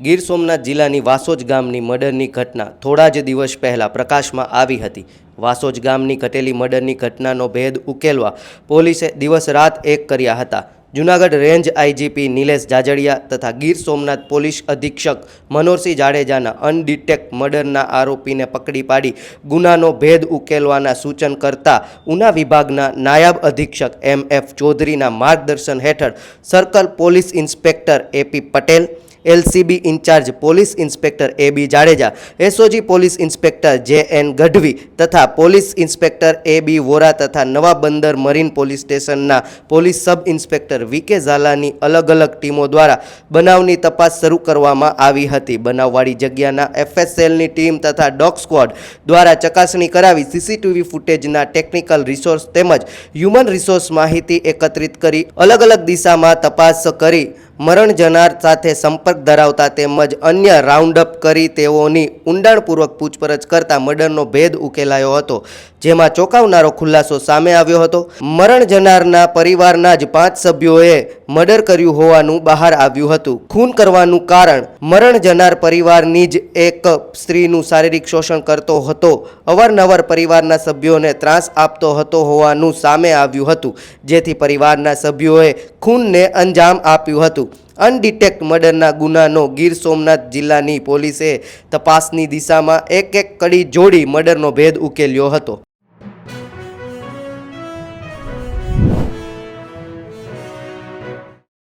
ગીર સોમનાથ જિલ્લાની વાસોજ ગામની મર્ડરની ઘટના થોડા જ દિવસ પહેલાં પ્રકાશમાં આવી હતી. વાસોજ ગામની ઘટેલી મર્ડરની ઘટનાનો ભેદ ઉકેલવા પોલીસે દિવસ રાત એક કર્યા હતા. જૂનાગઢ રેન્જ આઈજીપી નિલેશ જાજડિયા તથા ગીર સોમનાથ પોલીસ અધિક્ષક મનોરસિંહ જાડેજાના અનડિટેક મર્ડરના આરોપીને પકડી પાડી ગુનાનો ભેદ ઉકેલવાના સૂચન કરતા ઉના વિભાગના નાયબ અધિક્ષક એમ એફ ચૌધરીના માર્ગદર્શન હેઠળ circle police inspector AP Patel, LCB incharge police inspector A B Jadeja, SOG police inspector J N Gadhvi તથા police inspector A B Vora તથા નવા બંદર મરીન પોલીસ સ્ટેશનના police sub inspector V K ઝાલાની અલગ અલગ ટીમો દ્વારા બનાવની તપાસ શરૂ કરવામાં આવી હતી. બનાવવાળી જગ્યાના એફએસએલની ટીમ તથા ડોગ સ્ક્વોડ દ્વારા ચકાસણી કરાવી સીસીટીવી ફૂટેજના ટેકનિકલ રિસોર્સ તેમજ હ્યુમન રિસોર્સ માહિતી એકત્રિત કરી અલગ અલગ દિશામાં તપાસ કરી મરણ જનાર સાથે સંપર્ક ધરાવતા તેમજ અન્ય રાઉન્ડ અપ કરી તેઓની ઊંડાણપૂર્વક પૂછપરછ કરતા મર્ડરનો ભેદ ઉકેલાયો હતો, જેમાં ચોંકાવનારો ખુલાસો સામે આવ્યો હતો. મરણ જનારના પરિવારના જ પાંચ સભ્યોએ મર્ડર કર્યું હોવાનું બહાર આવ્યું હતું. ખૂન કરવાનું કારણ, મરણ જનાર પરિવારની જ એક સ્ત્રીનું શારીરિક શોષણ કરતો હતો. અવારનવાર પરિવારના સભ્યોને ત્રાસ આપતો હતો હોવાનું સામે આવ્યું હતું, જેથી પરિવારના સભ્યોએ ખૂનને અંજામ આપ્યું હતું. અનડિટેક્ટ મર્ડરના ગુનાનો ગીર સોમનાથ જિલ્લાની પોલીસે તપાસની દિશામાં એક એક કડી જોડી મર્ડરનો ભેદ ઉકેલ્યો હતો.